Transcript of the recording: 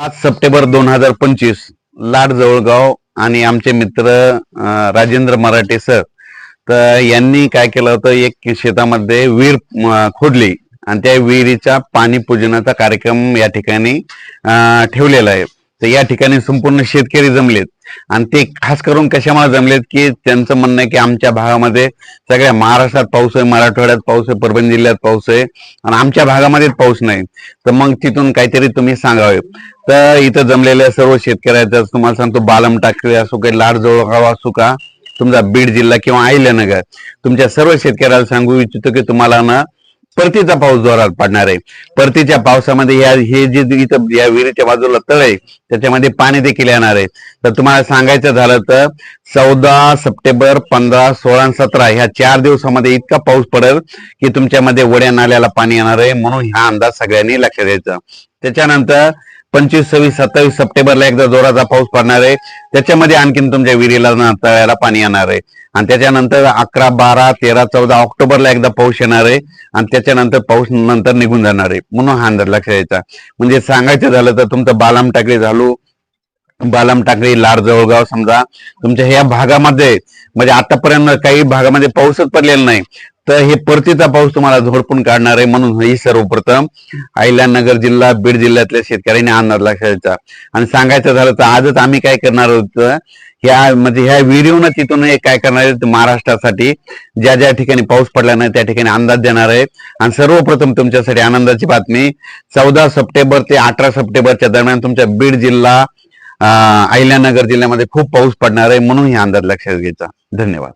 पाच सप्टेंबर दोन हजार पंचवीस लाड जवळगाव आणि आमचे मित्र राजेंद्र मराठे सर. तर यांनी काय केलं होतं एक शेतामध्ये विहीर खोदली आणि त्या विहिरीच्या पाणी पूजनाचा कार्यक्रम या ठिकाणी ठेवलेला आहे. तर या ठिकाणी संपूर्ण शेतकरी जमलेत. आणि ते खास करून कशामुळे जमलेत की त्यांचं म्हणणं आहे की आमच्या भागामध्ये सगळ्या महाराष्ट्रात पाऊस आहे मराठवाड्यात पाऊस आहे परभणी जिल्ह्यात पाऊस आहे आणि आमच्या भागामध्येच पाऊस नाही. तर मग तिथून काहीतरी तुम्ही सांगावे. तर इथं जमलेल्या सर्व शेतकऱ्याचं तुम्हाला सांगतो बालम टाकळी असो काही लाड जवळगाव असो का तुमचा बीड जिल्हा किंवा अहिल्यानगर तुमच्या सर्व शेतकऱ्याला सांगू इच्छितो की तुम्हाला ना परतीचा पाऊस जोरात पडणार आहे. परतीच्या पावसामध्ये या हे जे इथं या विहिरीच्या बाजूला तळ आहे त्याच्यामध्ये पाणी देखील येणार आहे. तर तुम्हाला सांगायचं झालं तर चौदा सप्टेंबर पंधरा सोळा सतरा ह्या चार दिवसामध्ये इतका पाऊस पडेल की तुमच्यामध्ये वड्या नाल्याला पाणी येणार आहे. म्हणून हा अंदाज सगळ्यांनी लक्षात द्यायचा. त्याच्यानंतर पंचवीस सव्वीस सत्तावीस सप्टेंबरला एकदा जोराचा पाऊस पडणार आहे. त्याच्यामध्ये आणखीन तुमच्या विहिरीला तळ्याला पाणी येणार आहे. आणि त्याच्यानंतर अकरा बारा तेरा चौदा ऑक्टोबरला एकदा पाऊस येणार आहे आणि त्याच्यानंतर पाऊस नंतर निघून जाणार आहे. म्हणून हा अंदाज लक्षात द्यायचा म्हणजे सांगायचं झालं तर तुमचं बालाम टाकळी झालो. बालाम टाकळी लाड जवळगाव समजा तुमच्या ह्या भागामध्ये म्हणजे आतापर्यंत काही भागामध्ये पाऊसच पडलेला नाही. तर हे परतीचा पाऊस तुम्हाला झोडपून काढणार आहे म्हणून ही सर्वप्रथम अहिल्यानगर जिल्हा बीड जिल्ह्यातल्या शेतकऱ्यांनी अंदाज लक्षात द्यायचा आणि सांगायचं झालं तर आजच आम्ही काय करणार आहोत? ह्या म्हणजे ह्या व्हिडिओनं तिथून हे काय करणार आहे? महाराष्ट्रासाठी ज्या ज्या ठिकाणी पाऊस पडला नाही त्या ठिकाणी अंदाज देणार आहे. आणि सर्वप्रथम तुमच्यासाठी आनंदाची बातमी चौदा सप्टेंबर ते अठरा सप्टेंबरच्या दरम्यान तुमच्या बीड जिल्हा अहिल्यानगर जिल्ह्यामध्ये खूप पाऊस पडणार आहे म्हणून हे अंदाज लक्षात घ्यायचा. धन्यवाद.